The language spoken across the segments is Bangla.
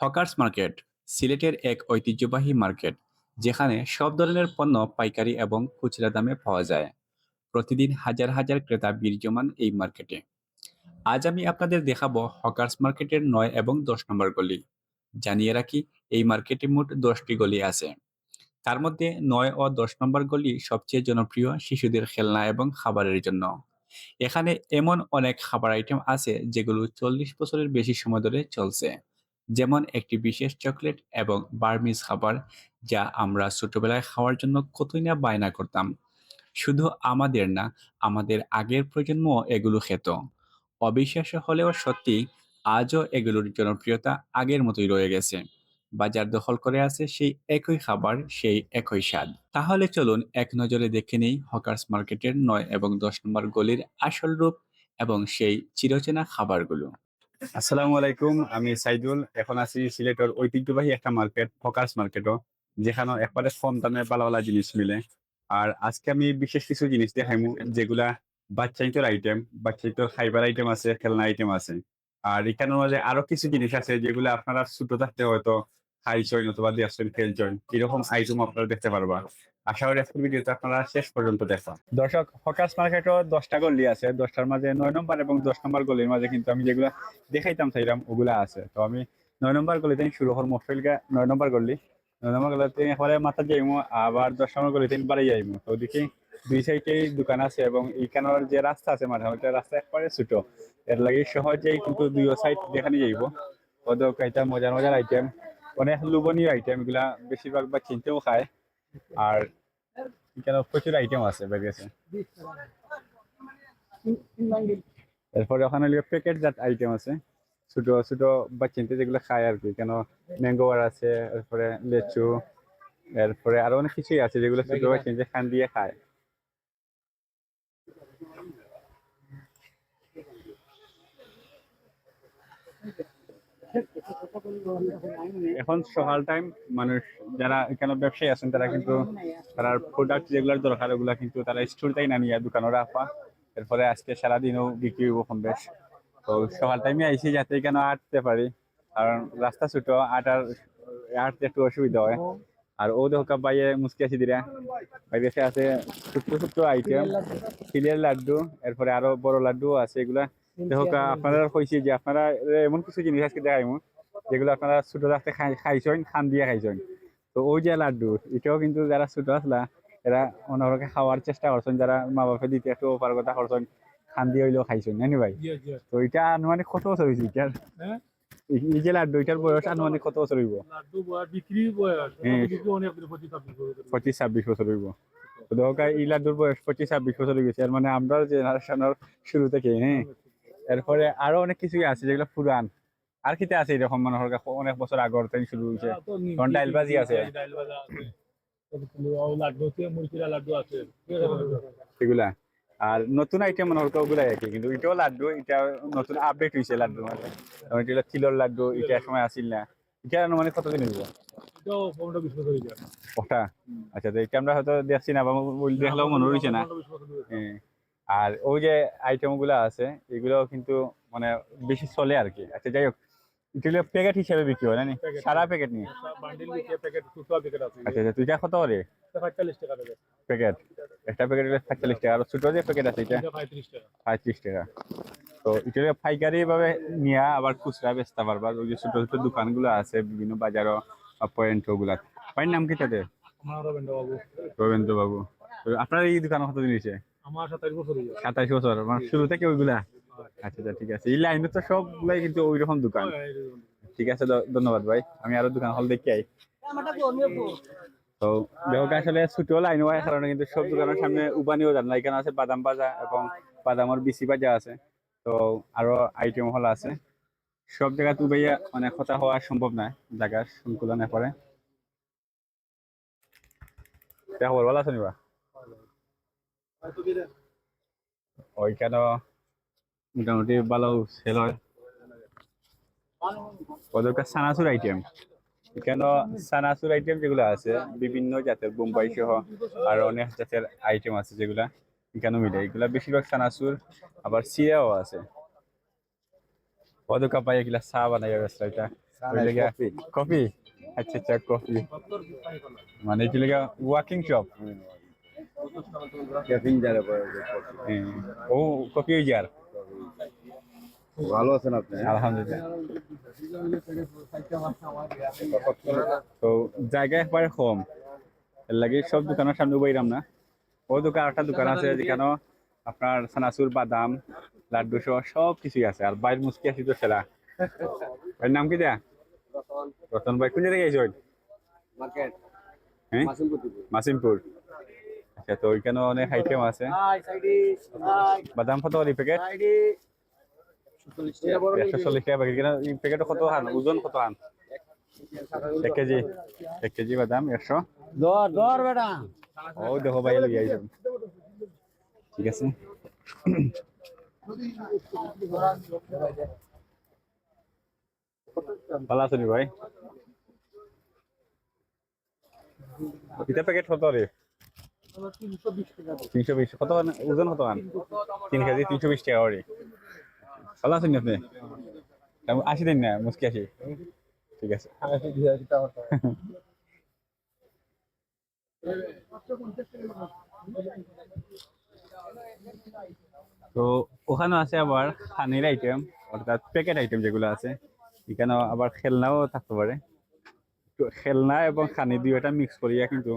হকার্স মার্কেট, সিলেটের এক ঐতিহ্যবাহী মার্কেট, যেখানে সব ধরনের পণ্য পাইকারি এবং খুচরা দামে পাওয়া যায়। প্রতিদিন হাজার হাজার ক্রেতা জমান এই মার্কেটে। আজ আমি আপনাদের দেখাবো হকার্স মার্কেটের নয় এবং দশ নম্বর গলি। জানিয়ে রাখি, এই মার্কেটে মোট দশটি গলি আছে। তার মধ্যে নয় ও দশ নম্বর গলি সবচেয়ে জনপ্রিয় শিশুদের খেলনা এবং খাবারের জন্য। এখানে এমন অনেক খাবার আইটেম আছে যেগুলো চল্লিশ বছরের বেশি সময় ধরে চলছে। যেমন একটি বিশেষ চকলেট এবং বার্মিজ খাবার, যা আমরা ছোটবেলায় খাওয়ার জন্য কতই না বায়না করতাম। শুধু আমাদের না, আমাদের আগের প্রজন্ম এগুলো খেত। অবিশ্বাস্য হলেও সত্যি, আজও এগুলোর জনপ্রিয়তা আগের মতোই রয়ে গেছে। বাজার দখল করে আছে সেই একই খাবার, সেই একই স্বাদ। তাহলে চলুন এক নজরে দেখে নেই হকার্স মার্কেটের নয় এবং দশ নম্বর গলির আসল রূপ এবং সেই চিরচেনা খাবারগুলো। আসসালামু আলাইকুম, আমি সাইদুল। এখন আছি সিলেটের ঐতিহ্যবাহী একটা মার্কেট ফোকাস মার্কেটও যেখানে একবারে কম দামে ভালো জিনিস মিলে। আর আজকে আমি বিশেষ কিছু জিনিস দেখাইমু, যেগুলা বাচ্চাইটোর আইটেম বাচ্চাইটোর খাইবার আইটেম আছে, খেলনা আইটেম আছে। আর এখানের মাঝে আরও কিছু জিনিস আছে, যেগুলো আপনারা ছোট থাকতে হয়তো খাইছেন অথবা দিয়েছেন খেলছেন। এরকম আইটেম আপনারা দেখতে পারবা? আশা করি আজকের ভিডিওতে আপনারা শেষ পর্যন্ত দেখা দর্শক, ফোকাস মার্কেটও দশটা গলি আছে। দশটার মাঝে নয় নম্বর এবং দশ নম্বর গলির মাঝে কিন্তু আমি যেগুলা দেখাইতাম চাইলাম, ওগুলা আছে। তো আমি নয় নম্বর গলিতে শুরু হর মোটরসাইকেল নয় নম্বর গলি। নয় নম্বর গলিতে একবারে মাথা যাইমু, আবার দশ নম্বর গলিতে বাড়ি যাইমু। তো দেখি দুই সাইডেই দোকান আছে এবং এইখানের যে রাস্তা আছে মাঝে মাঝে রাস্তা একবারে ছোট। এর লাগে সহজেই কিন্তু দুই সাইড দেখানি যাইব। ওদের খাইতা মজার মজার আইটেম অনেক লোভনীয় আইটেম এগুলা বেশিরভাগ বা চিনতেও খায় আর এখানে প্রচুর আইটেম আছে বের গেছে এরপরে ওখানে প্যাকেট জাত আইটেম আছে। ছোট ছোট বাচ্চিনতে যেগুলো খায় আর কি কেন ম্যাঙ্গোয়ার আছে এরপরে লেচু এরপরে আরও অনেক কিছুই আছে যেগুলো ছোট বাচ্চিনতে খান দিয়ে খায়। এখন সকাল টাইম মানুষ যারা এখানে ব্যবসায়ী আছেন, তারা কিন্তু তারা প্রোডাক্ট যেগুলোর দরকার, ওগুলা কিন্তু তারা স্টোর তাই না নিয়ে দোকানে রাখা এরপরে আজকে সারাদিনও বিক্রি হইব কম বেশ। তো সকাল টাইমে আইসি যাতে কেন আটতে পারি। কারণ রাস্তা ছোট, আটার আটতে একটু অসুবিধা হয়। আর ও দেখো বাইয়ে মুসকি আছি দিরা বাইরে আছে ছোট্ট ছোট্ট আইটেম তিলের লাড্ডু, এরপরে আরও বড় লাড্ডু আছে, এগুলা দেখো আপনারা কইছি যে আপনারা এমন কিছু জিনিস আজকে দেখাইমু যেগুলো আপনারা ছোট রাস্তায় খাইছেন খান দিয়ে খাইছেন তো ওই যে লাড্ডু এটাও কিন্তু যারা ছোট আসলা এরা অন্যকে খাওয়ার চেষ্টা করছেন যারা মা বাপে দিতে একটু অপারগতা করছেন খান দিয়ে হইলেও খাইছেন নানি ভাই? তো এটা আনুমানিক কত বছর হয়েছে এটার? হ্যাঁ? এই- যে লাড্ডু এটার বয়স আনুমানিক কত বছর হইব? হ্যাঁ। পঁচিশ ছাব্বিশ বছর। হইব। তো এই লাড্ডুর বয়স পঁচিশ ছাব্বিশ বছর হয়ে গেছে আর মানে আমরা জেনারেশনের শুরু থেকে হ্যাঁ? এরপরে আরও অনেক কিছুই আছে যেগুলো পুরান। আর কিতে আছে এরকম মনে হয় অনেক বছর আগর থেকে শুরু হয়েছে তো নিমকি, ডাইল ভাজি আছে। এগুলা। আর নতুন আইটেম মনে হয় ওগুলা একই কিন্তু এটাও লাড্ডু এটা নতুন আপডেট হয়েছে লাড্ডু মানে এটা তিলর লাড্ডু এটা সময় আসিল না। এটা মানে কতদিন হইব। ওটা? আচ্ছা তো এটা আমরা হয়তো দেখছি না বা দেখলেও মনে হইছে না। হ্যাঁ। আর ওই যে আইটেমগুলো আছে এগুলো কিন্তু মানে বেশি চলে আর কি। আচ্ছা যাই হোক এগুলো প্যাকেট হিসেবে বিক্রি হয় না সারা প্যাকেট নিয়ে? আছে। আচ্ছা আচ্ছা তুইটা কত করে? প্যাকেট, একটা প্যাকেট সাতচল্লিশ টাকা আর ছোট যে প্যাকেট আছে এটা? পঁয়ত্রিশ টাকা। তো এটা পাইকারি ভাবে নিয়া আবার খুচরা বেচতে পারবা। ওই যে ছোট ছোট দোকানগুলো আছে বিভিন্ন বাজারও পয়েন্ট ওগুলা। ভাইয়ের নাম কি তাদের? আমার রবীন্দ্র বাবু। রবীন্দ্র বাবু আপনার এই দোকান কতদিন হয়েছে আমার সাতাইশ বছর হয়ে মানে শুরু থেকে ওইগুলা? আচ্ছা আচ্ছা ঠিক আছে। এই লাইনে তো সবগুলাই কিন্তু ওই রকম। দোকান ঠিক আছে ধন্যবাদ ভাই। আমি আরও দোকান হল দেখি আই। তো দেখো আসলে ছোট লাইন হওয়ার কারণে কিন্তু সব দোকানের সামনে উবানিও জান না। এখানে আছে বাদাম ভাজা এবং বাদামের ভাজা আছে। তো আরও আইটেম হল আছে। সব জায়গায় উবাইয়া মানে কথা হওয়া সম্ভব না জায়গা সংকুলন পরে ভালো আছে নিবা ওইখানে মোটামুটি ভালো সেল হয়। ওদের সানাসুর আইটেম এখানে সানাসুর আইটেম যেগুলো আছে বিভিন্ন জাতের বোম্বাই সহ আর অনেক জাতের আইটেম আছে যেগুলা এখানে মিলে। এগুলা বেশিরভাগ সানাসুর আবার সিরাও আছে। ওদের কাপাই এগুলা চা বানাই ব্যবস্থা এটা। কফি। আচ্ছা আচ্ছা কফি। মানে লেগে ওয়াকিং শপ ও ভালো আছেন আপনি? আলহামদুলিল্লাহ। তো জায়গা একবারে কম। এর লাগে সব দোকানের সামনে বইরাম না। ও দোকান একটা দোকান আছে যেখানে আপনার সানাসুর বাদাম লাড্ডু সহ সব কিছুই আছে। আর বাইর মুসকি আসি তো সেরা। ভাইয়ের নাম কি দেয়া? রতন ভাই। কোন জায়গায় গেছো মার্কেট। হ্যাঁ? মাসুমপুর মাসিমপুর। আচ্ছা তো ওইখানে অনেক আইটেম আছে। বাদাম কত করে প্যাকেট সাইডি 40 একশো চল্লিশ টাকা প্যাকেট এই কত খান ওজন কত খান এক কেজি। এক কেজি বাদাম একশো। দর দর বেটা। ও দেখো ভাই লই আইছেন ঠিক আছে। ভালো আছেন ভাই? এটা প্যাকেট কত রে তিনশো বিশ কত খান? ওজন কত খান তিন কেজি তিনশো বিশ টাকা করে। ভালো আছেন আপনি? তেমন দিন না মুসকি আশি ঠিক আছে। তো। ওখানে আছে আবার খানির আইটেম অর্থাৎ প্যাকেট আইটেম যেগুলো আছে এখানে আবার খেলনাও থাকতে পারে। খেলনা এবং খানি দুইটা মিক্স করিয়া কিন্তু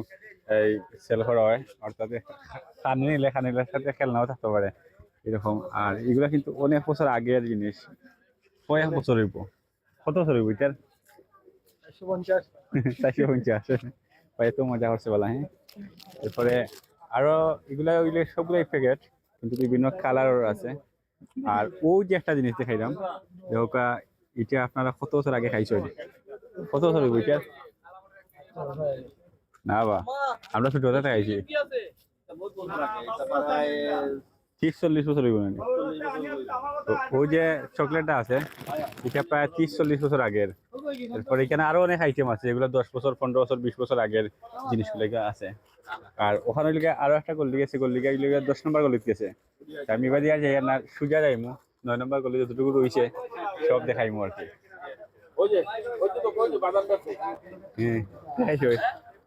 এই সেল করা হয়। অর্থাৎ খানি নিলে খানির সাথে খেলনাও থাকতে পারে এরকম। আর এগুলা কিন্তু অনেক বছর আগের জিনিস। কয়েক বছর হইব। কত বছর হইব এটার? চারশো পঞ্চাশ। ভাই এত মজা করছে বলা হ্যাঁ? এরপরে আরও এগুলা ওইগুলো সবগুলাই প্যাকেট কিন্তু বিভিন্ন কালারের আছে। আর ও যে একটা জিনিস দেখাইলাম দেখা এটা আপনারা কত বছর আগে খাইছেন কত বছর এটা না বা, আমরা ছোট হতে খাইছি ত্রিশ চল্লিশ বছর হইব মানে। তো ওই যে চকলেটটা আছে এটা প্রায় ত্রিশ চল্লিশ বছর আগের এরপরে এখানে আরও অনেক আইটেম আছে যেগুলো দশ বছর, পনেরো বছর, বিশ বছর আগের জিনিসগুলো আছে। আর ওখানে লিগে আরও একটা গল্লি গেছে গল্লি গেছে দশ নম্বর গলিত গেছে আমি এবার দিয়া যাই না, সুজা যাইমু। নয় নম্বর গলি যতটুকু রয়েছে, সব দেখাইমু আর কি।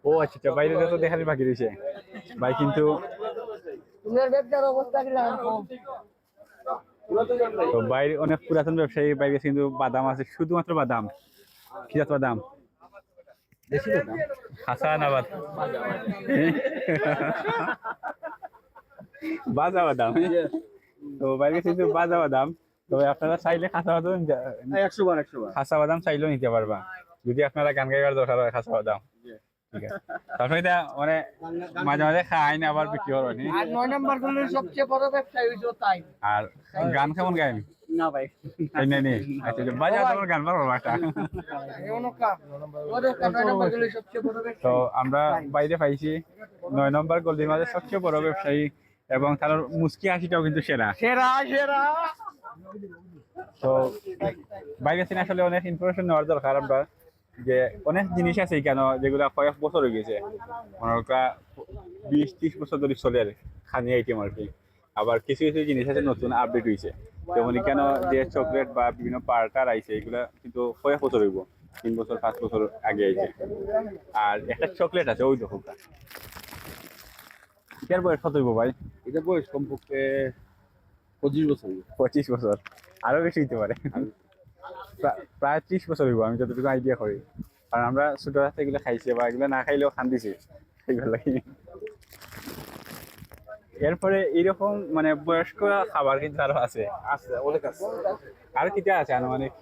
ও আচ্ছা আচ্ছা বাইরে তো দেখালি বাকি রয়েছে ভাই কিন্তু তোমার ব্যবসার অবস্থা কি তো বাইরে অনেক পুরাতন ব্যবসায়ী বাইরে কিন্তু বাদাম আছে শুধুমাত্র বাদাম কি জাত বাদাম বাজা বাদাম। তো বাইরে কিন্তু বাজা বাদাম। তবে আপনারা চাইলে খাসা বাদাম যা- একশো বার একশো বার খাসা বাদাম চাইলেও নিতে পারবা। যদি আপনারা গান গাইবার দরকার হয় খাসা বাদাম তারপরে এটা মানে মাঝে মাঝে খাই না আবার বিক্রি করবেন আর নয় নাম্বারগুলোর সবচেয়ে বড় ব্যবসায়ী হইছো তাই। আর গান কেমন গাইন? না ভাই। এই নেই নেই আচ্ছা বাজা তোমার গান একটা গুলোর তো আমরা বাইরে পাইছি। নয় নম্বর গল্লির মাঝে সবচেয়ে বড় ব্যবসায়ী এবং তার মুসকি হাসিটাও কিন্তু সেরা। সেরা সেরা। তো বাইরে থেকে আসলে অনেক ইনফরমেশন নেওয়ার দরকার আমরা, যে অনেক জিনিস আছে কেন যেগুলো কয়েক বছর হয়ে গেছে। বিশ, ত্রিশ বছর ধরে চলে আর খানি আইটেম আর কি। আবার কিছু কিছু জিনিস আছে নতুন আপডেট হয়েছে যেমন কেন যে চকলেট বা বিভিন্ন পার্টার আইছে এগুলা কিন্তু কয়েক বছর হইব। তিন বছর, পাঁচ বছর আগে আইছে। আর একটা চকলেট আছে, ওই দেখো। এটার বয়স কত হইব ভাই? এটা বয়স কমপক্ষে পঁচিশ বছর পঁচিশ বছর। আরও বেশি হইতে পারে। প্রায় ত্রিশ বছর হইব আমি যতটুকু আইডিয়া করি। কারণ আমরা ছোট হাতে এগুলো খাইছি বা এগুলো না খাইলেও খান্দিছি। এগুলো লাগি। এরপরে এরকম মানে বয়স্ক খাবার কিন্তু আরও আছে। আছে অনেক আছে। আর কিটা আছে আনুমানিক?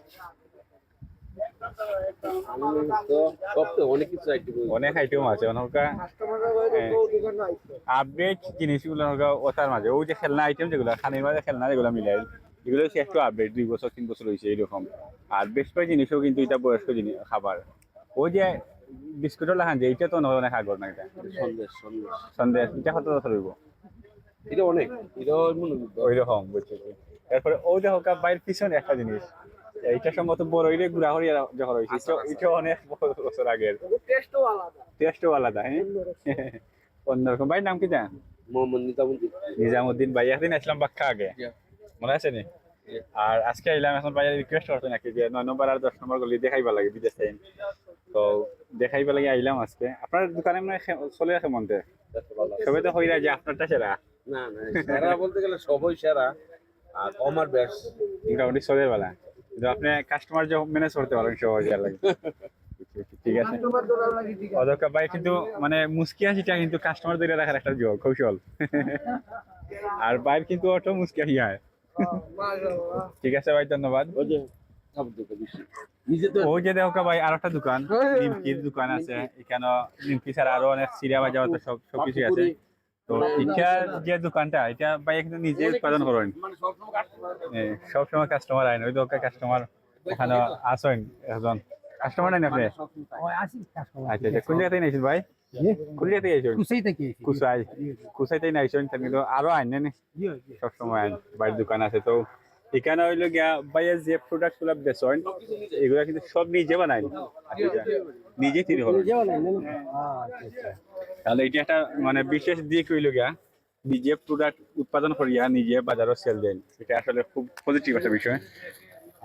অনেক কিছু আইটেম অনেক আইটেম আছে আপডেট জিনিসগুলো ওটার মাঝে। ওই যে খেলনা আইটেম যেগুলো খানির মাঝে খেলনা যেগুলো মিলাই এগুলো হচ্ছে একটু আপডেট দুই বছর তিন বছর হয়েছে এরকম আর বেশ কয়েক জিনিসও কিন্তু এটা বয়স্ক জিনিস খাবার। ওই যে বিস্কুটের লাখান যে এটা তো অনেক আগর না এটা? সন্দেশ সন্দেশ। এটা কত বছর হইব? এটা অনেক এটা মনে ওই বুঝছি এরপরে ওই দেখো বাইরের পিছনে একটা জিনিস। এইটা সম্ভবত বড় হইলে গুড়া হরিয়া যখন হয়েছে। এটা- এটা অনেক বছর আগের। টেস্টও আলাদা। টেস্টও আলাদা হ্যাঁ? অন্যরকম। ভাই নাম কি জান? মোহাম্মদ নিজামুদ্দিন। নিজামুদ্দিন ভাই একদিন আসলাম বাক্কা আগে। মনে আছে নি? আর আজকে আইলাম এখন রিকোয়েস্ট নাকি যে নয় নম্বর আর দশ নম্বর গলি দেখাইবা লাগে বিদেশ টাইম তো দেখাইবা লাগে আইলাম আজকে। আপনার দোকানে মানে চলে আছে। মনতে সবাই তো হইরা যে আপনারটা সেরা। না না সেরা বলতে গেলে সবই সেরা। আর আমার ব্যাস মোটামুটি চলে বেলা। কিন্তু আপনি কাস্টমার যে ম্যানেজ করতে পারেন সহজে লাগে ঠিক আছে। ভাই কিন্তু মানে মুস্কি হাসিটা কিন্তু কাস্টমার ধরে রাখার একটা যোগ কৌশল। আর বাইর কিন্তু অটো মুস্কি হাসি হয়। ঠিক আছে ভাই ধন্যবাদ। ওই যে দেখো ভাই আর একটা দোকান নিমকির দোকান আছে। এখানে নিমকি ছাড়া আরও অনেক সিরিয়া বাজার তো সব সবকিছু আছে। তো এটা যে দোকানটা এটা ভাই কিন্তু নিজে উৎপাদন করেন। মানে সবসময় কাস্টমার আইন ওই দোকান কাস্টমার ওখানে আসেন একজন। কাস্টমার নাই আপনি? ওই আসি আচ্ছা আচ্ছা কোন জায়গাতে থেকে নিয়েছেন ভাই কোন জায়গা থেকে আইছেন কুসাই। থেকে কুসাই কুসাইতে নাইছেন কিন্তু আরও আইন না সবসময় আইন বাড়ির দোকান আছে তো। এখানে হইল গিয়া বাইরের যে প্রোডাক্টগুলো বেচেন এগুলা কিন্তু সব নিজে বানাই নিজে তৈরি হবে। তাহলে এটা একটা মানে বিশেষ দিক হইল গিয়া নিজে প্রোডাক্ট উৎপাদন করিয়া নিজে বাজারও সেল দেন। এটা আসলে খুব পজিটিভ একটা বিষয়।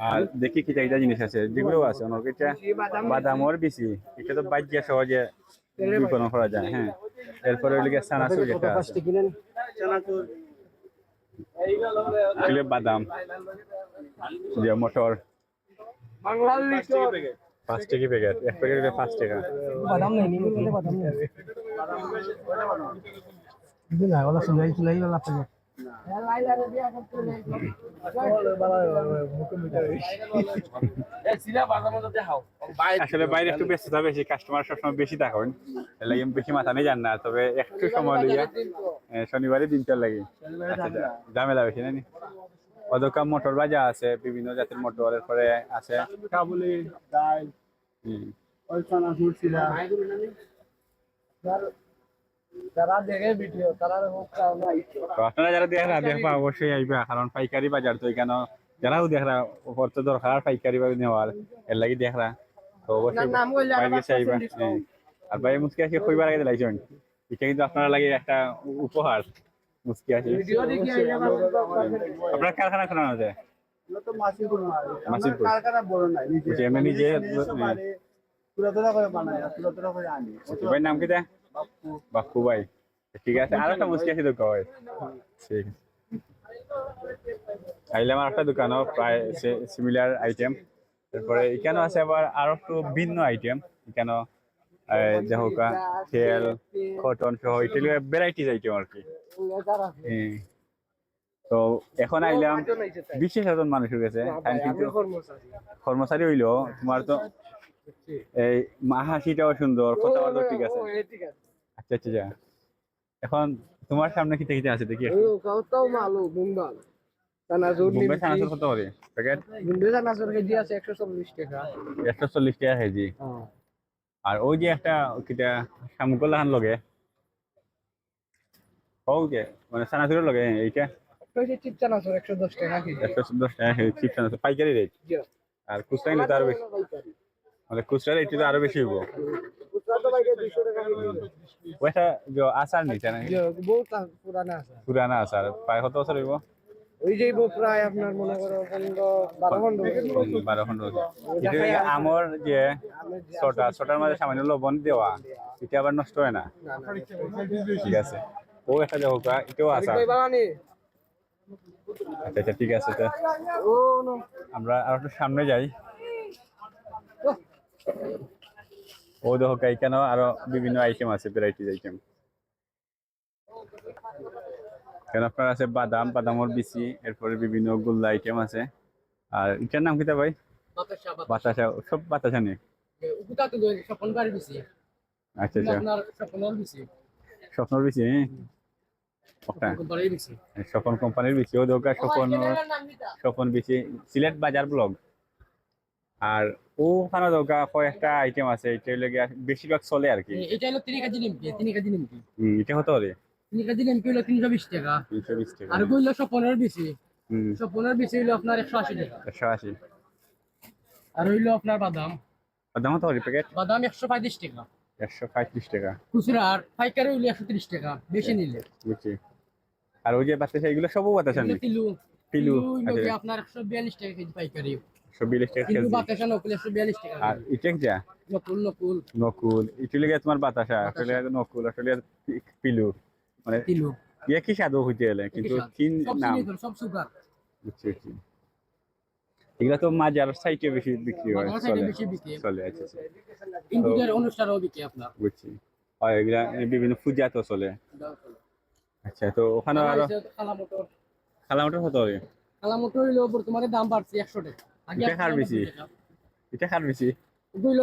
আর দেখি কি চাহিদা জিনিস আছে। যেগুলো আছে অনেক এটা বাদামর বেশি। এটা তো বাজ্যা সহজে বিপণন করা যায় হ্যাঁ। এরপরে হইল গিয়া সানাসুর যেটা আছে। এগুলো বাদাম। যে মটর। পাঁচ টাকি প্যাকেট এক প্যাকেট পাঁচ টাকা। বাদাম নাই বাদাম নাই। দিন না আসলে বাইরে একটু বেশি কাস্টমার সবসময় বেশি থাকেন। বেশি মাথা যান না তবে একটু সময় লইয়া শনিবারে দিনটার লাগে। আচ্ছা, ঝামেলা বেশি নানি অদকা মোটর বাজা আছে বিভিন্ন জাতের মোটর পরে আছে। কাবুলি ডাল হুম। ওই যারা দেখে ভিডিও তারা আপনারা যারা দেখরা দেখবা অবশ্যই আইবা কারণ পাইকারি বাজার তো এখানে যারাও দেখরা ওপর দরকার পাইকারি ভাবে নেওয়ার এর লাগি দেখরা তো অবশ্যই আইবা হ্যাঁ। আর ভাই মুসকি আসি কইবার আগে দিলাইছেন? এটা কিন্তু আপনারা লাগে একটা উপহার মুসকি আসি ভিডিও দেখি আইলে আপনার কারখানা খোলা আছে? আনি। ভাই নাম কি দে বাপ্পু ভাই ঠিক আছে আর একটা মুসকি আসি তো কয় ঠিক আছে। আইলাম আর একটা দোকানও প্রায় সিমিলার আইটেম তারপরে এখানেও আছে আবার আরও একটু ভিন্ন আইটেম এখানেও দেহকা তেল কটন সহ এগুলো ভ্যারাইটিস আইটেম আর কি। হুম। তো এখন আইলাম বিশেষ একজন মানুষের কাছে। কিন্তু কর্মচারী। হইল তোমার তো এই হাসিটাও সুন্দর কথাবার্তা ঠিক আছে। আচ্ছা আচ্ছা আচ্ছা। এখন তোমার সামনে কি থেকে আছে দেখি কত মালু বুম্বাল চানাচুর বোম্বে চানাচুর কত করে? প্যাকেট বুম্বে চানাচুর কেজি আছে একশো চল্লিশ টাকা। কেজি। আর ওই যে একটা কিটা শামুকলাহান লগে। ও যে মানে লগে এইটা? চিপ চানাচুর টাকা কেজি। চিপ চানাচুর। পাইকারি রেট জি। আর খুচরা নিলে আরও বেশি। মানে খুচরা রেট আরও বেশি হইব। ওইটা যে আচার নিতে না বহুত পুরানা আচার। প্রায় কত বছর হইব? ওই যে প্রায় আপনার মনে করো বারো ঘণ্টা বারো খন্ড আমর যে ছটা ছটার মাঝে সামান্য লবণ দেওয়া এটা আবার নষ্ট হয় না? ঠিক আছে। ও একটা দেখো এটাও আচার আচ্ছা আচ্ছা ঠিক আছে আমরা আর একটু সামনে যাই। ও দেখো এখানেও আরও বিভিন্ন আইটেম আছে ভ্যারাইটিস আইটেম এখানে আপনার আছে বাদাম বাদামর বিচি এরপরে বিভিন্ন গুল্লা আইটেম আছে। আর এটার নাম কিতা ভাই? বাতাসা সব বাতাসা দিছি আচ্ছা আচ্ছা। স্বপনের বিচি। স্বপন কোম্পানির বিচি। ও দোকা স্বপন স্বপন বিচি সিলেট বাজার ব্লগ। আর ওখানে দোকা কয়েকটা আইটেম আছে এটা হইলে বেশিরভাগ চলে আর কি। এটা হলো তিন কেজি নিমকি তিন কেজি নিমকি হুম, এটা হতে হবে তিন কেজি নিমকি হলো তিনশো বিশ টাকা। তিনশো বিশ টাকা। আর হইল স্বপনের দিছি হুম। স্বপনের দিছি হইল আপনার একশো আশি টাকা। একশো আশি। আর হইল আপনার বাদাম। দাম হতে হবে প্যাকেট বাদাম একশো পঁয়ত্রিশ টাকা। একশো পঁয়ত্রিশ টাকা। খুচরা আর পাইকারি হইল একশো তিরিশ টাকা বেশি নিলে। বুঝছি। আর ওই যে বাতাসা এগুলো সবও বাতাসা এগুলো নেই তিলু। কিলো আচ্ছা। আপনার একশো বিয়াল্লিশ টাকা কেজি পাইকারি। একশো বিল্লিশ টাকা কেজি। বাতাসা নকুল একশো বিয়াল্লিশ টাকা। আর ইটেক যা নকুল নকুল। নকুল। ইটুলিগে তোমার বাতাসা আসলে নকুল আসলে পিলু। মানে কিলো ইয়ে কি স্বাদ হইতে এলে? কিন্তু তিন নাম। সব সুগার। বুঝছি বুঝছি। এগুলা তো মাজার সাইটে বেশি বিক্রি হয়। চলে আচ্ছা আচ্ছা। অনুষ্ঠানও বিকে আপনার। বুঝছি। আর এগুলা বিভিন্ন পূজা তো চলে। আচ্ছা তো ওখানে আরও খালা মোটর খালা মোটর কত হবে খালা মোটর হইল বর্তমানে দাম বাড়ছে একশো টাকা। এটা কার বেশি? এটা বেশি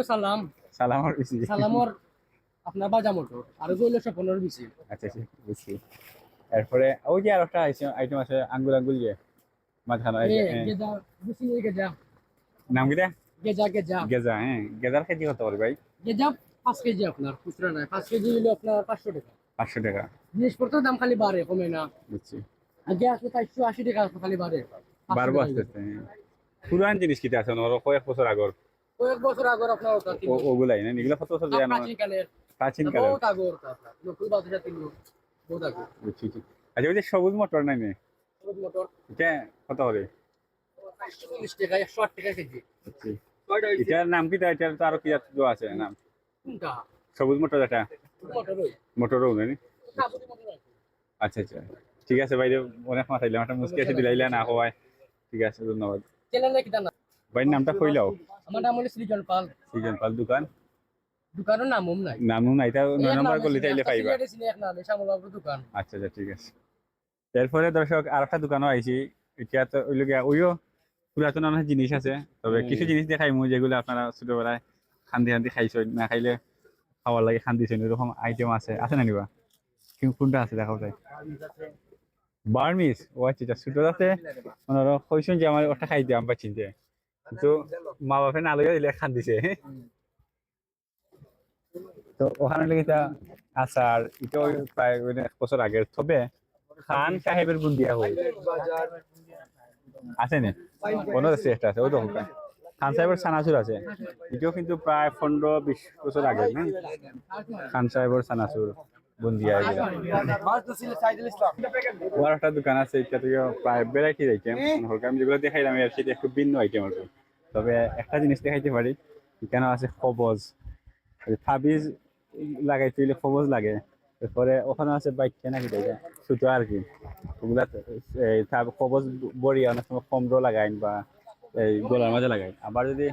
সালাম। সালামার বেশি সালামর আপনার বাজা মোটর আর স্বপনের বেশি আচ্ছা আচ্ছা বুঝছি। এরপরে ওই যে আর একটা আইটেম আছে আঙ্গুল আঙ্গুল যে মাঝখানে এই যে, এ, হ্যাঁ। গেজা। বুঝছি গেজা। নাম কি গেজা গেজা। গেজা হ্যাঁ। গেজার কেজি কত ভাই? গেজা পাঁচ কেজি আপনার খুচরা নাই। পাঁচ কেজি হইল আপনার পাঁচশো টাকা। পাঁচশো টাকা। জিনিসপত্রের দাম খালি বাড়ে কমে না। বুঝছি। আগে আসলে চারশো আশি টাকা আসলে খালি বাড়ে। বারবার টাকা আসতেছে হ্যাঁ। পুরান জিনিস কিটা আছে? ওর কয়েক বছর আগর। কয়েক বছর আগর আপনার ওটা ওগুলাই না? এগুলা কত বছর যায় না প্রাচীনকালের প্রাচীন কালের। বহুত আগর ওটা নকুল বাদশা ছিল বহুত আগর। বুঝছি। আচ্ছা ওই যে সবুজ মোটর নাই নে? সবুজ মোটর। এটা কত একশো চল্লিশ টাকা একশো আট টাকা কেজি। এটার নাম কি? এটার তো আরও কি আছে নাম। কোনটা? সবুজ মোটর এটা? মোটর ওই। মোটরও আছে। আচ্ছা আচ্ছা। ঠিক আছে ভাই অনেক মাথাইলাম একটা মুসকি আছে দিলাইলা না হওয়ায়। ঠিক আছে ধন্যবাদ। তা না নামটা কইলাও আমার নাম হলো সৃজন পাল। সিজন পাল দোকান? দোকানের নামও নাই। নামও নাই তা নয় নম্বর করলে চাইলে পাইবা। দোকান। আচ্ছা আচ্ছা ঠিক আছে। এরপরে দর্শক আর একটা দোকানও আইছি। এটা তো ওই লোক ওইও পুরাতন অনেক জিনিস আছে। তবে কিছু জিনিস দেখাই মু যেগুলো আপনারা ছোটবেলায় খান্দি খান্দি খাইছেন না খাইলে খাওয়ার লাগে খান্দিছেন এরকম আইটেম আছে। আছে না নিবা? কোনটা আছে দেখাও যায় বার্মিস ও আচ্ছা আচ্ছা ছোট আছে ওনারা কইছেন যে আমার ওটা খাইতে আমরা চিনতে কিন্তু মা বাপে না লইয়া দিলে খান্দিছে তো ওখানে লেগে তা আচার এটাও প্রায় এক বছর আগের। তবে খান সাহেবের বুন্দিয়া হই। আছে নে? কোনো চেষ্টা আছে? ওই তো খান সাহেবের সানাসুর আছে। এটাও কিন্তু প্রায় পনেরো বিশ বছর আগে খান সাহেবের সানাসুর বুন্দিয়া এগুলা। ওর একটা দোকান আছে এটা থেকে প্রায় ভ্যারাইটির আইটেম আমি যেগুলো দেখাইলাম আর সেটা একটু ভিন্ন আইটেম আর তবে একটা জিনিস দেখাইতে পারি এখানে আছে খবজ। ফাবিজ লাগাইতে হইলে খবজ লাগে। তারপরে ওখানে আছে বাইক কেনা কি এটা সুতো আর কি। ওগুলা খবজ বড়িয়া অনেক সময় কমরো লাগাইন বা এই গলার মাঝে লাগাই আবার যদি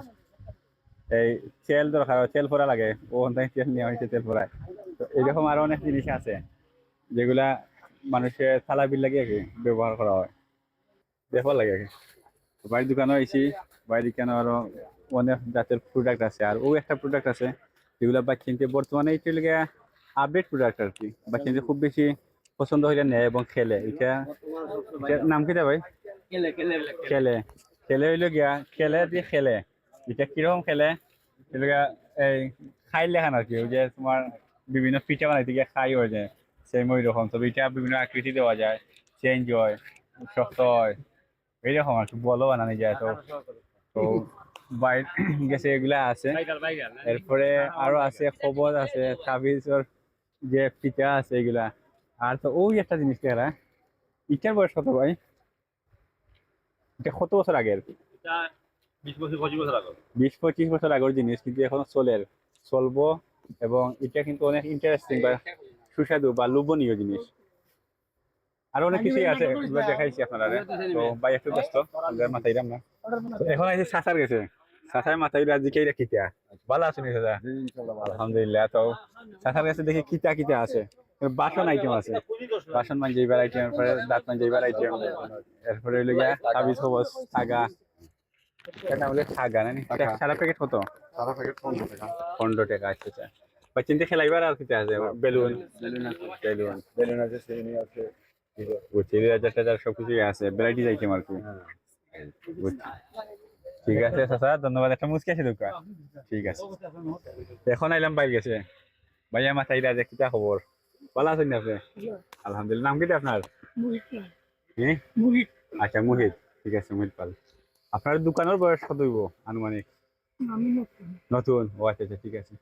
এই তেল দরকার হয় তেল পরা লাগে ওখান থেকে তেল নেওয়া হয়েছে তেল পরায় তো এরকম আরও অনেক জিনিস আছে যেগুলা মানুষের থালা বিল লাগে কি ব্যবহার করা হয়। দেখবার লাগে। বাড়ির দোকানও আইছি বাড়ির কেন আরও অনেক জাতের প্রোডাক্ট আছে। আর ও একটা প্রোডাক্ট আছে যেগুলা বা কিনতে বর্তমানে এটা লেগে আপডেট প্রোডাক্ট আর কি। বা কিনতে খুব বেশি পছন্দ হইলে নেয় এবং খেলে। এটা নাম কি ভাই? খেলে খেলে হইল গিয়া খেলে দিয়ে খেলে। এটা কীরকম খেলে? এই খাই লেখান আর কি। ওই যে তোমার বিভিন্ন পিঠা বানাইতে গিয়ে খাই হয়ে যায় সেম ওই রকম। তবে এটা বিভিন্ন আকৃতি দেওয়া যায় চেঞ্জ হয় শক্ত হয় এইরকম আর কি বলো বানানো যায় তো। তো বাইর গেছে এগুলা আছে। এরপরে আরও আছে খবর আছে তাবিজর যে পিঠা আছে এগুলা। আর তো ওই একটা জিনিস কেরা ইটার বয়স কত ভাই? এটা কত বছর আগের বিশ বছর পঁচিশ বছর আগে। বিশ পঁচিশ বছর আগের জিনিস কিন্তু এখনও চলের চলবো এবং এটা কিন্তু অনেক ইন্টারেস্টিং বা সুস্বাদু বা লোভনীয় জিনিস। আরও অনেক কিছুই আছে দেখাইছি আপনারা তো ভাই, একটু ব্যস্ত মাথায় না। এখন আছে সাসার গেছে সাসার মাথায় রাজি কে কিতা? ভালো দাদা আলহামদুলিল্লাহ, তো সাসার কাছে দেখি কিতা কিতা আছে। বাসন আইটেম আছে। বাসন মাঞ্জাইবার আইটেম এরপরে দাঁত মাঞ্জাইবার আইটেম এরপরে হইল গিয়া কাবিজ খবস থাগা। এটা বলে থাগা না সারা প্যাকেট কত? সারা প্যাকেট পনেরো টাকা। পনেরো টাকা আচ্ছা আচ্ছা। বা চিন্তা খেলাইবার আর কিতা আছে? বেলুন। বেলুন আছে। বেলুন। বেলুন আছে সেমি আছে। বুঝছি হাজার টাজার সব কিছুই আছে। ভ্যারাইটিস আইটেম আর কি? ঠিক আছে চাচা ধন্যবাদ। একটা মুসকি আছে দোকান ঠিক আছে। এখন আইলাম বাইর গেছে। ভাইয়া মাথায় রাজা কিতা খবর? ভালো আছেন নি আপনি? আলহামদুলিল্লাহ। নাম কিটা আপনার? হ্যাঁ আচ্ছা মুহিত। ঠিক আছে মুহিত পাল। আপনার দোকানের বয়স কত হইব আনুমানিক? নতুন। ও আচ্ছা আচ্ছা ঠিক আছে।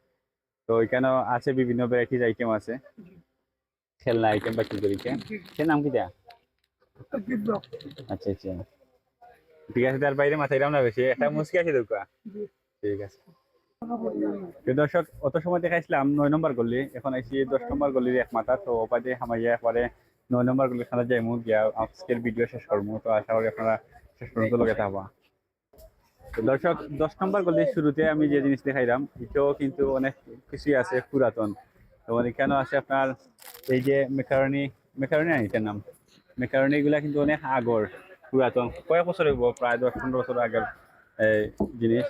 তো এখানে আছে বিভিন্ন ভ্যারাইটিস আইটেম আছে। খেলনা আইটেম বা কি করি সে নাম কি দেয়া? আচ্ছা আচ্ছা। ঠিক আছে তার বাইরে মাথায় রাম না বেশি। একটা মুসকি আছে দোকা। ঠিক আছে। দর্শক অত সময় দেখাইছিলাম নয় নম্বর গলি। এখন আইসি দশ নম্বর গল্লির এক মাথা। তো ওপাতে হামাইয়া পরে নয় নম্বর গল্লি খানা যাই মুখ গিয়া আজকের ভিডিও শেষ করব তো আশা করি আপনারা শেষ পর্যন্ত লগে থাকবা। দর্শক, দশ নম্বর গল্লির শুরুতে আমি যে জিনিস দেখাইলাম, এটাও কিন্তু অনেক কিছুই আছে পুরাতন। যেমন এখানেও আছে আপনার এই যে মেকারনি মেকারনি এটার নাম? মেকারনি গুলা কিন্তু অনেক আগর, পুরাতন। কয়েক বছর হইব, প্রায় দশ পনেরো বছর আগের জিনিস।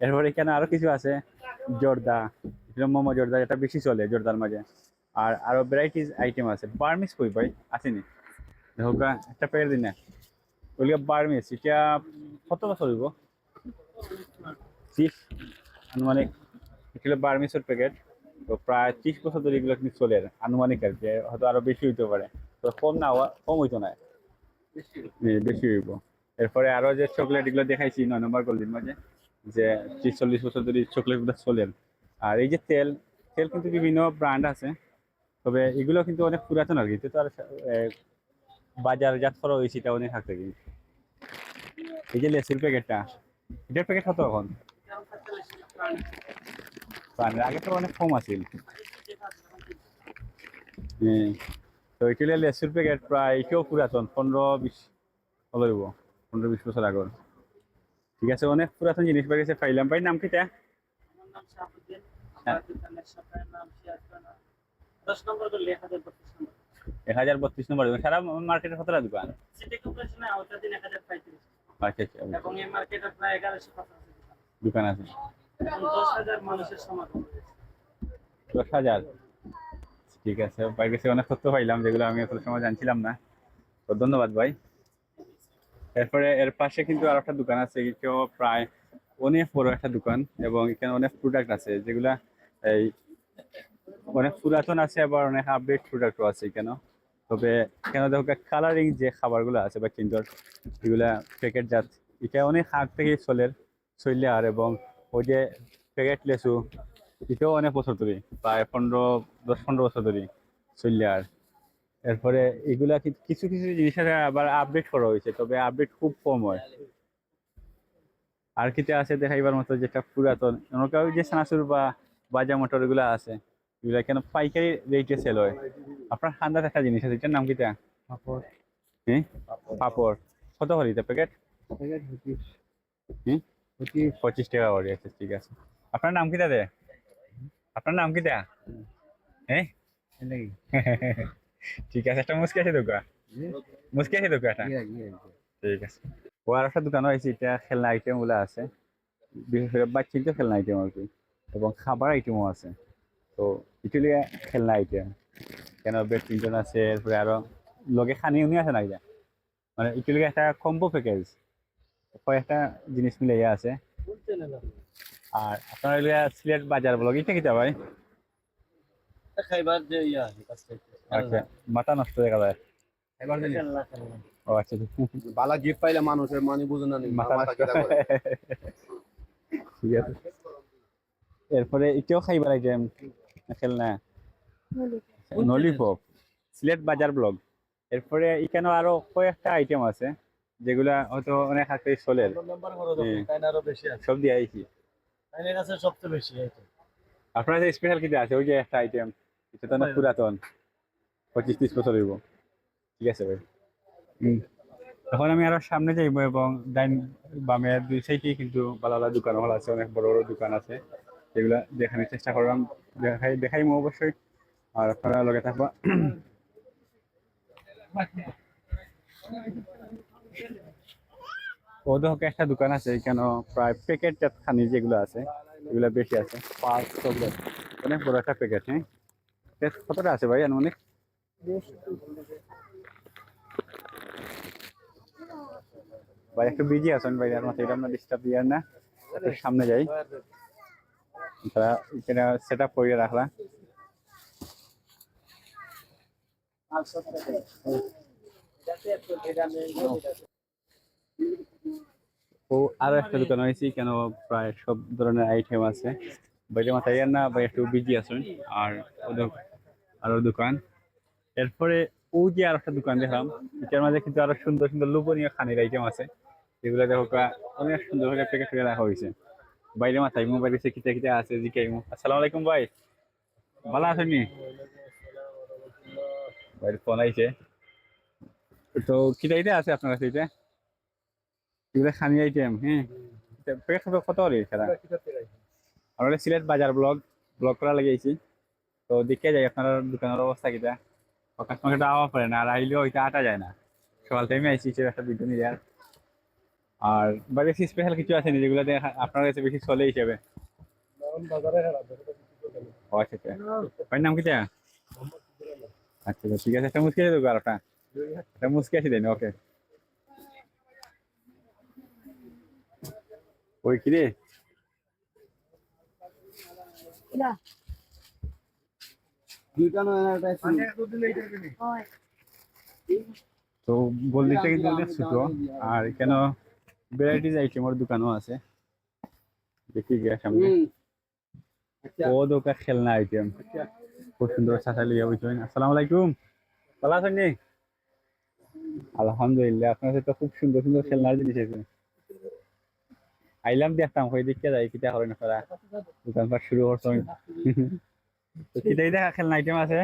এরপরে এখানে আরও কিছু আছে, জর্দা। মোমো জর্দা, এটা বেশি চলে জর্দার মাঝে। আর আরও ভ্যারাইটিস আইটেম আছে। বার্মিস কই ভাই? আসেনি। দেখো একটা প্যাকেট দিন। না ওইগুলো বার্মিস এটা কত বছর হইব? ত্রিশ আনুমানিক এগুলো বার্মিসের প্যাকেট তো প্রায় ত্রিশ বছর ধরে এগুলো কিন্তু চলে আনুমানিক আর কি হয়তো আরও বেশি হইতে পারে। তো কম না হওয়া কম হইতো না। বেশি হইব। এরপরে আরও যে চকলেট এগুলো দেখাইছি নয় নম্বর গল্লির মাঝে যে ত্রিশ চল্লিশ বছর ধরে চকলেটগুলো চলেন আর এই যে তেল তেল কিন্তু বিভিন্ন ব্র্যান্ড আছে। তবে এগুলো কিন্তু অনেক পুরাতন আর কি তো আর বাজার বাজারজাত করা হয়েছে এটা অনেক থাকতে কি এই যে লেসির প্যাকেটটা এটার প্যাকেট কত এখন? আগে তো অনেক কম আছিল। হুম। তো এগুলো লেসির প্যাকেট প্রায় এটাও পুরাতন পনেরো বিশ হলো হইব পনেরো বিশ বছর আগর। ঠিক আছে, অনেক পুরাতন জিনিস পাই গেছে পাইলাম ভাই নাম নম্বর গলি এক হাজার বত্রিশ নম্বর। সারা মার্কেটের কতটা দোকান। আচ্ছা আচ্ছা এবং এই মার্কেটে প্রায় এগারোশো দোকান আছে। এবং দশ হাজার মানুষের সমাগম রয়েছে। দশ হাজার? ঠিক আছে ভাই কাছে অনেক তথ্য পাইলাম যেগুলো আমি আসলে সময় জানছিলাম না। তো ধন্যবাদ ভাই। এরপরে এর পাশে কিন্তু আর একটা দোকান আছে এটাও প্রায় অনেক বড় একটা দোকান এবং এখানে অনেক প্রোডাক্ট আছে যেগুলা এই অনেক পুরাতন আছে আবার অনেক আপডেট প্রোডাক্টও আছে এখানে তবে কেন দেখো কালারিং যে খাবারগুলো আছে বা কিন্ডর এগুলা প্যাকেট জাত, এটা অনেক আগ থেকে চলে চললে আর এবং ওই যে প্যাকেট লেসু এটাও অনেক বছর ধরে, প্রায় পনেরো, দশ, পনেরো বছর ধরে চললে আর এরপরে এগুলা কিছু কিছু জিনিসের আবার আপডেট করা হয়েছে, তবে আপডেট খুব কম হয়। আর কিতে আছে দেখাইবার মতো যেটা পুরাতন ওই যে সানাসুর বা বাজা মোটর এগুলা আছে এগুলা কেন পাইকারি রেটে সেল হয়? আপনার খান্দার একটা জিনিস আছে এটার নাম কিটা হ্যাঁ পাপড়। কত হলি প্যাকেট হুম পঁচিশ। টাকা করে আছে ঠিক আছে। আপনার নাম কিটা দে আপনার নাম কিটা হ্যাঁ ঠিক আছে একটা মুসকি আছে দোকা। মুসকি আছে দোকা একটা ঠিক আছে। ও আর একটা দোকান হয়েছে এটা খেলনা আইটেমগুলো আছে। বিশেষ করে বাচ্চাদের খেলনা আইটেম আর কি। এবং খাবার আইটেমও আছে। তো এগুলি খেলনা আইটেম কেন ব্যাডমিন্টন আছে এরপরে আরও লগে খানি উনি আছে না এটা মানে এগুলি একটা কম্বো প্যাকেজ কয়েকটা জিনিস মিলাইয়া আছে। আর আপনার এগুলা সিলেট বাজার ব্লগ এটা কিতা ভাই? খাইবার যে ইয়া আচ্ছা মাথা নষ্ট হয়ে গেল। খেলনা ও আচ্ছা। বালা গিফট পাইলে মানুষের মানে বুঝে না মাথা নষ্ট। করে। ঠিক আছে। এরপরে এটাও খাইবার আইটেম খেলনা নলিপপ। সিলেট বাজার ব্লগ। এরপরে এখানে আরও কয়েকটা আইটেম আছে যেগুলা হয়তো অনেক হাতে চলে। আছে। সব দিয়ে আইছি। আপনার যে স্পেশাল কিটা আছে? ওই যে একটা আইটেম তো পুরাতন। পঁচিশ ত্রিশ বছর হইব। ঠিক আছে ভাই। হুম। এখন আমি আরও সামনে যাইবো এবং ডাইন বামের দুই সাইডে কিন্তু ভালো ভালো দোকান হল আছে অনেক বড় বড় দোকান আছে। যেগুলা দেখানোর চেষ্টা করলাম। দেখাই দেখাইমো অবশ্যই। আর ওদের একটা দোকান আছে, এখানে প্রায় প্যাকেট খানি যেগুলো আছে, এগুলো বেশি আছে, পাঁচ চকলেট অনেক বড় একটা প্যাকেট হ্যাঁ? কতটা আছে ভাই, আনুমানিক? ভাই, একটু বিজি আছেন ভাই, আর মাথায় ডিস্টার্ব দিয়ার না। সামনে যাই। তারা সেট আপ করে রাখলা ও আরও একটা দোকান হয়েছে কেন প্রায় সব ধরনের আইটেম আছে। বাইরে মাথায় না ভাই একটু বিজি আছেন আর আরও দোকান এরপরে ও যে আর একটা দোকান দেখলাম। এটার মাঝে কিন্তু আরও সুন্দর সুন্দর লোভনীয় খানির আইটেম আছে। এগুলো দেখো অনেক সুন্দর প্যাকেট করে রাখা হয়েছে। বাইরে মাথায়, মোবাইল আছে কিটা কিটা আছে জিকাইমু আসসালামু আলাইকুম ভাই। ভালো আছেন নি? ভাই ফোন আইছে। তো কিটা এটা আছে আপনার কাছে এটা এগুলো খানি আইটেম হ্যাঁ প্যাকেট কত কত রে খেলা আমরা সিলেট বাজার ব্লগ ব্লগ করা লাগিয়েছি তো দেখে যাই আপনার দোকানের অবস্থা কিটা প্রকাশ মার্কেটে আওয়া পড়ে না, আর আইলেও ওইটা আটা যায় না। সকাল টাইমে আইসি সে একটা ভিডিও নিয়ে আর আর বা বেশি স্পেশাল কিছু আছে নি যেগুলো আপনার কাছে বেশি চলে হিসেবে? আচ্ছা আচ্ছা। ভাই নাম কিটা আচ্ছা আচ্ছা, ঠিক আছে একটা মুসকে দেবো আর ওটা একটা মুসকে আছে দেন ওকে। ওই কি রে? দুইটা নয় একটা তো গল্লিটা কিন্তু ছোট আর কেন ভ্যারাইটিস আইটেমের দোকানও আছে। দেখি গিয়া সামনে। ও দোকান খেলনা আইটেম খুব সুন্দর সাথে লিয়া বুঝবেন আসসালামু আলাইকুম। ভালো আছেন নি? আলহামদুলিল্লাহ আপনার তো খুব সুন্দর সুন্দর খেলনার জিনিস আছে আইলাম দেখতাম হয়ে দেখতে যাই কিটা করেন আপনারা দোকানপাট শুরু করছেন তো কিটা দেখা খেলনা আইটেম আছে?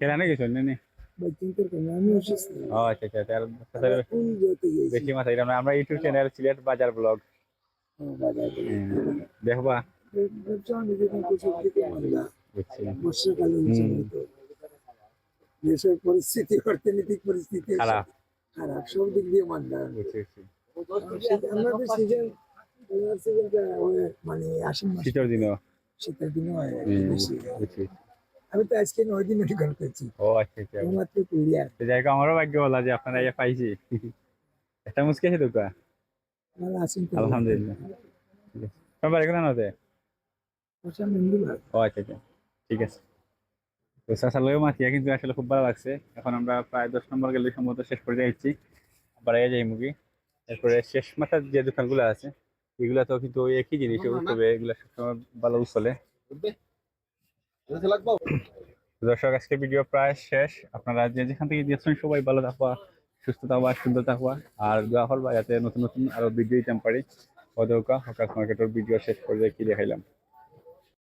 খেলা নাকি শুনলেন আচ্ছা আচ্ছা আমরা ইউটিউব চ্যানেল সিলেট বাজার ব্লগ। দেখবা। সময় তো দেশের পরিস্থিতি অর্থনৈতিক পরিস্থিতি খারাপ। খারাপ সব দিক দিয়ে মান্দা আমাদের সিজন মানে আশ্বিন শীতের দিনও। শীতের দিনে হয়। বেশি। আমি তো আজকে নয় দিন করছি ও আচ্ছা আচ্ছা। তো যাই আমারও ভাগ্য বলা যে আপনারা ইয়ে পাইছি। একটা মুসকে আছে দোকা ভালো আছেন তো? আলহামদুলিল্লাহ। ঠিক আছে তোমার বাড়ি কোথায় নতে ও আচ্ছা আচ্ছা। ঠিক আছে। তো মাতিয়া কিন্তু আসলে খুব ভালো লাগছে। এখন আমরা প্রায় দশ নম্বর গেলে সম্ভবত শেষ করে যাচ্ছি বাড়াইয়া যাই মুগি তারপরে শেষ মাথার যে দোকানগুলো আছে এগুলা তো কিন্তু একই জিনিস তবে এগুলা সবসময় ভালো চলে দর্শক আজকে ভিডিও প্রায় শেষ। আপনারা যে যেখান থেকে দিয়েছেন সবাই ভালো থাকবা, সুস্থ থাকবা, সুন্দর থাকবা। আর দোয়া বা যাতে নতুন নতুন আরও ভিডিও দিতাম পারি। অদৌকা হকাশ মার্কেটের ভিডিও শেষ করে কি দেখাইলাম?